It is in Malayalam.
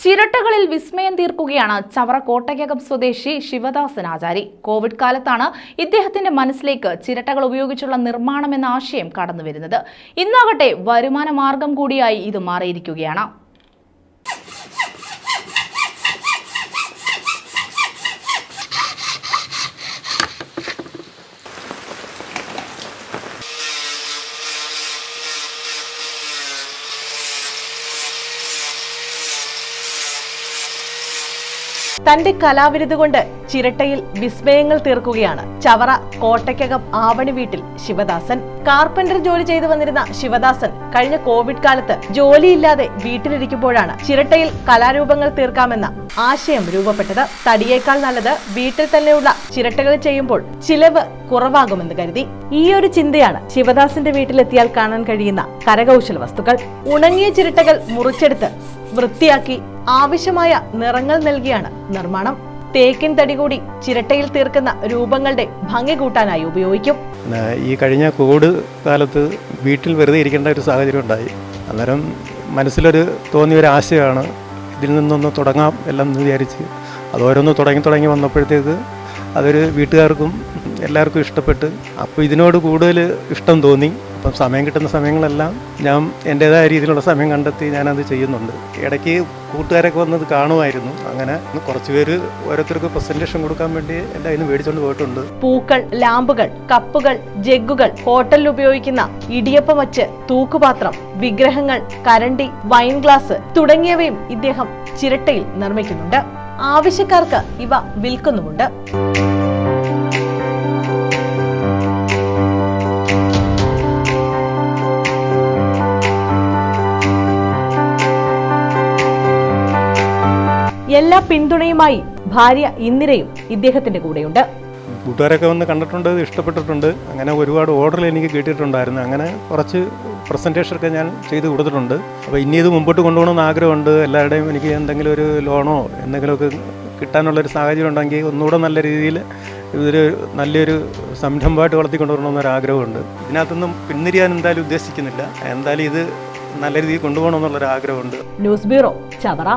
ചിരട്ടകളിൽ വിസ്മയം തീർക്കുകയാണ് ചവറ കോട്ടയ്ക്കകം സ്വദേശി ശിവദാസൻ ആചാരി. കോവിഡ് കാലത്താണ് ഇദ്ദേഹത്തിന്റെ മനസ്സിലേക്ക് ചിരട്ടകൾ ഉപയോഗിച്ചുള്ള നിർമ്മാണം എന്ന ആശയം കടന്നുവരുന്നത്. ഇന്നാകട്ടെ വരുമാന മാർഗം കൂടിയായി ഇത് മാറിയിരിക്കുകയാണ്. തന്റെ കലാവിരുത് കൊണ്ട് ചിരട്ടയിൽ വിസ്മയങ്ങൾ തീർക്കുകയാണ് ചവറ കോട്ടയ്ക്കകം ആവണി വീട്ടിൽ ശിവദാസൻ. കാർപ്പന്റർ ജോലി ചെയ്തു വന്നിരുന്ന ശിവദാസൻ കഴിഞ്ഞ കോവിഡ് കാലത്ത് ജോലിയില്ലാതെ വീട്ടിലിരിക്കുമ്പോഴാണ് ചിരട്ടയിൽ കലാരൂപങ്ങൾ തീർക്കാമെന്ന ആശയം രൂപപ്പെട്ടത്. തടിയേക്കാൾ നല്ലത് വീട്ടിൽ തന്നെയുള്ള ചിരട്ടകൾ ചെയ്യുമ്പോൾ ചിലവ് കുറവാകുമെന്ന് കരുതി. ഈ ഒരു ചിന്തയാണ് ശിവദാസിന്റെ വീട്ടിലെത്തിയാൽ കാണാൻ കഴിയുന്ന കരകൗശല വസ്തുക്കൾ. ഉണങ്ങിയ ചിരട്ടകൾ മുറിച്ചെടുത്ത് വൃത്തിയാക്കി ആവശ്യമായ നിറങ്ങൾ നൽകിയാണ് നിർമ്മാണം. തേക്കിൻ തടി കൂടി ചിരട്ടയിൽ തീർക്കുന്ന രൂപങ്ങളുടെ ഭംഗി കൂട്ടാനായി ഉപയോഗിക്കും. ഈ കഴിഞ്ഞ കോവിഡ് കാലത്ത് വീട്ടിൽ വെറുതെ ഇരിക്കേണ്ട ഒരു സാഹചര്യം ഉണ്ടായി. അന്നേരം മനസ്സിലൊരു തോന്നിയ ഒരു ആശയമാണ് ഇതിൽ നിന്നൊന്ന് തുടങ്ങാം എല്ലാം വിചാരിച്ച് അത് ഓരോന്ന് തുടങ്ങി തുടങ്ങി വന്നപ്പോഴത്തേക്ക് അതൊരു വീട്ടുകാർക്കും എല്ലാവർക്കും ഇഷ്ടപ്പെട്ട്. അപ്പോൾ ഇതിനോട് കൂടുതൽ ഇഷ്ടം തോന്നി. അപ്പം സമയം കിട്ടുന്ന സമയങ്ങളെല്ലാം ഞാൻ എന്റേതായ രീതിയിലുള്ള സമയം കണ്ടെത്തി ഞാനത് ചെയ്യുന്നുണ്ട്. ഇടയ്ക്ക് കൂട്ടുകാരൊക്കെ വന്നത് കാണുമായിരുന്നു. അങ്ങനെ കുറച്ച് പേര് ഓരോരുത്തർക്ക് പ്രസന്റേഷൻ കൊടുക്കാൻ വേണ്ടി എല്ലാം ഇന്ന് മേടിച്ചുകൊണ്ട് പോയിട്ടുണ്ട്. പൂക്കൾ ലാമ്പുകൾ കപ്പുകൾ ജഗ്ഗുകൾ ഹോട്ടലിൽ ഉപയോഗിക്കുന്ന ഇടിയപ്പമച്ച് തൂക്കുപാത്രം വിഗ്രഹങ്ങൾ കരണ്ടി വൈൻ ഗ്ലാസ് തുടങ്ങിയവയും ഇദ്ദേഹം ചിരട്ടയിൽ നിർമ്മിക്കുന്നുണ്ട്. ആവശ്യക്കാർക്ക് ഇവ വിൽക്കുന്നുമുണ്ട്. എല്ലാ പിന്തുണയുമായി ഭാര്യ ഇന്ദിരയും ഇദ്ദേഹത്തിന്റെ കൂടെയുണ്ട്. കൂട്ടുകാരൊക്കെ വന്ന് കണ്ടിട്ടുണ്ട് ഇഷ്ടപ്പെട്ടിട്ടുണ്ട്. അങ്ങനെ ഒരുപാട് ഓർഡർ എനിക്ക് കിട്ടിയിട്ടുണ്ടായിരുന്നു. അങ്ങനെ കുറച്ച് പ്രസന്റേഷനൊക്കെ ഞാൻ ചെയ്ത് കൊടുത്തിട്ടുണ്ട്. അപ്പോൾ ഇനി ഇത് മുമ്പോട്ട് കൊണ്ടുപോകണമെന്ന് ആഗ്രഹമുണ്ട്. എല്ലാവരുടെയും എനിക്ക് എന്തെങ്കിലും ഒരു ലോണോ എന്തെങ്കിലുമൊക്കെ കിട്ടാനുള്ളൊരു സാഹചര്യം ഉണ്ടെങ്കിൽ ഒന്നുകൂടെ നല്ല രീതിയിൽ ഇതൊരു നല്ലൊരു സംരംഭമായിട്ട് വളർത്തിക്കൊണ്ടുവരണമെന്നൊരു ആഗ്രഹമുണ്ട്. ഇതിനകത്തൊന്നും പിന്തിരിയാൻ എന്തായാലും ഉദ്ദേശിക്കുന്നില്ല. എന്തായാലും ഇത് നല്ല രീതിയിൽ കൊണ്ടുപോകണമെന്നുള്ളൊരു ആഗ്രഹമുണ്ട്. News bureau Chavara.